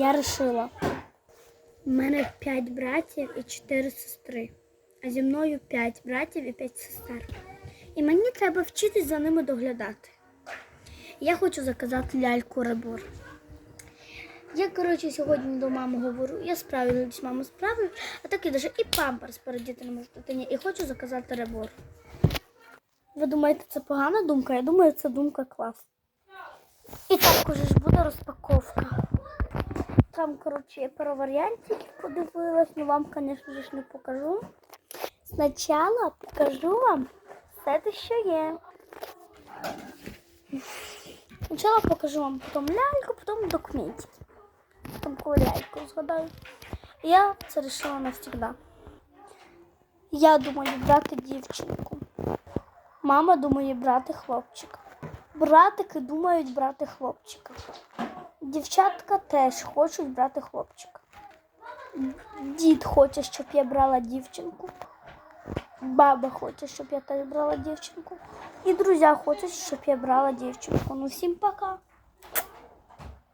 я вирішила. У мене 5 братів і 4 сестри. А зі мною 5 братів і 5 сестер. І мені треба вчитись за ними доглядати. Я хочу заказати ляльку Ребор. Я, коротше, сьогодні до мами говорю, я справлюсь, мама справлюсь, а так я навіть і памперс передіти не можу дитині, і хочу заказати Ребор. Ви думаєте, це погана думка? Я думаю, це думка клас. І також ж буде розпаковка. Там, коротше, пару варіантів подивилась, ну вам, звісно ж, не покажу. Спочатку покажу вам все те, що є. Спочатку покажу вам потім ляльку, потім документики. Потім коли ляльку згадаю. Я це вирішила навсегда. Я думаю брати дівчинку. Мама думає брати хлопчика. Братики думають брати хлопчика. Дівчатка теж хочуть брати хлопчика. Дід хоче, щоб я брала дівчинку. Баба хоче, щоб я теж брала дівчинку. І друзі хочуть, щоб я брала дівчинку. Ну всім пока.